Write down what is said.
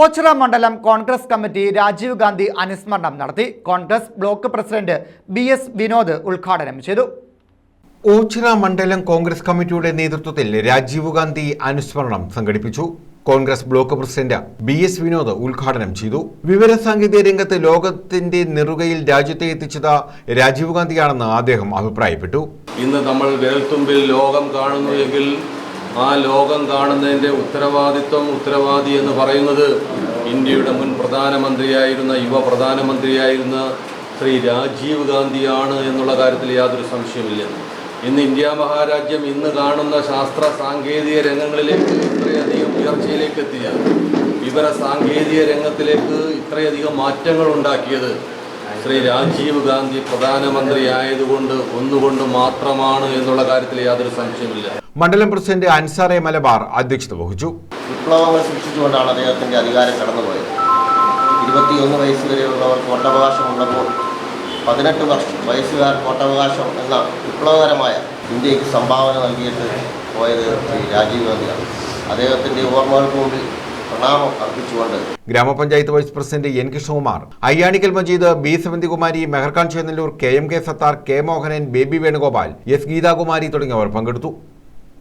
ഓച്ചിറ മണ്ഡലം കോൺഗ്രസ് കമ്മിറ്റി രാജീവ് ഗാന്ധി അനുസ്മരണം നടത്തി. Congress block president B S Vinod ഉദ്ഘാടനം ചെയ്തു. ഓച്ചിറ മണ്ഡലം കോൺഗ്രസ് കമ്മിറ്റിയുടെ നേതൃത്വത്തിൽ രാജീവ് ഗാന്ധി അനുസ്മരണം സംഘടിപ്പിച്ചു. Congress block president B S Vinod ഉദ്ഘാടനം ചെയ്തു. വിവര വിവരസാങ്കേതിക രംഗത്ത് ലോകത്തിന്റെ നെറുകയിൽ രാജ്യത്തെ എത്തിച്ചത് രാജീവ് ഗാന്ധിയാണെന്ന് അദ്ദേഹം അഭിപ്രായപ്പെട്ടു. ഇന്ന് നമ്മൾ വിരൽത്തുമ്പിൽ ലോകം കാണുന്നു എങ്കിൽ ആ ലോകം കാണുന്നതിന്റെ ഉത്തരവാദിത്വം ഉത്തരവാദി എന്ന് പറയുന്നത് ഇന്ത്യയുടെ മുൻ പ്രധാനമന്ത്രിയായിരുന്ന യുവ പ്രധാനമന്ത്രിയായിരുന്ന ശ്രീ രാജീവ് ഗാന്ധിയാണ് എന്നുള്ള കാര്യത്തിൽ യാതൊരു സംശയമില്ല ഇന്ന് ഇന്ത്യ മഹാരാജ്യം ഇന്ന് കാണുന്ന ശാസ്ത്ര സാങ്കേതിക രംഗങ്ങളിലേക്ക് ഇത്രയധികം ഉയർച്ചയിലേക്ക് എത്തിയ വിവര സാങ്കേതിക രംഗത്തിലേക്ക് ഇത്രയധികം മാറ്റങ്ങൾ ഉണ്ടാക്കിയത് ശ്രീ രാജീവ് ഗാന്ധി പ്രധാനമന്ത്രി ആയതുകൊണ്ട് ഒന്നുകൊണ്ട് മാത്രമാണ് എന്നുള്ള കാര്യത്തിൽ യാതൊരു സംശയമില്ല മണ്ഡലം പ്രസിഡന്റ് അൻസാറെ മലബാർ അധ്യക്ഷത വഹിച്ചു. വിപ്ലവങ്ങൾ സൃഷ്ടിച്ചുകൊണ്ടാണ് അദ്ദേഹത്തിന്റെ അധികാരം കടന്നുപോയത്. ഇരുപത്തിയൊന്ന് വയസ്സ് വരെയുള്ളവർക്ക് വോട്ടവകാശമുള്ളപ്പോൾ പതിനെട്ട് വർഷം വയസ്സുകാർ വോട്ടവകാശം എന്ന വിപ്ലവകരമായ ഇന്ത്യയ്ക്ക് സംഭാവന നൽകിയിട്ട് പോയത് ശ്രീ രാജീവ് ഗാന്ധിയാണ്. അദ്ദേഹത്തിന്റെ ഓർമ്മകൾക്ക് മുമ്പിൽ പ്രണാമം അർപ്പിച്ചുകൊണ്ട് ഗ്രാമപഞ്ചായത്ത് vice president N Krishnakumar Ayyanikkal Majeed B Sevanthikumari Meharkhan Chennallur K M K Sathar K Mohanan Baby Venugopal S Geethakumari തുടങ്ങിയവർ പങ്കെടുത്തു.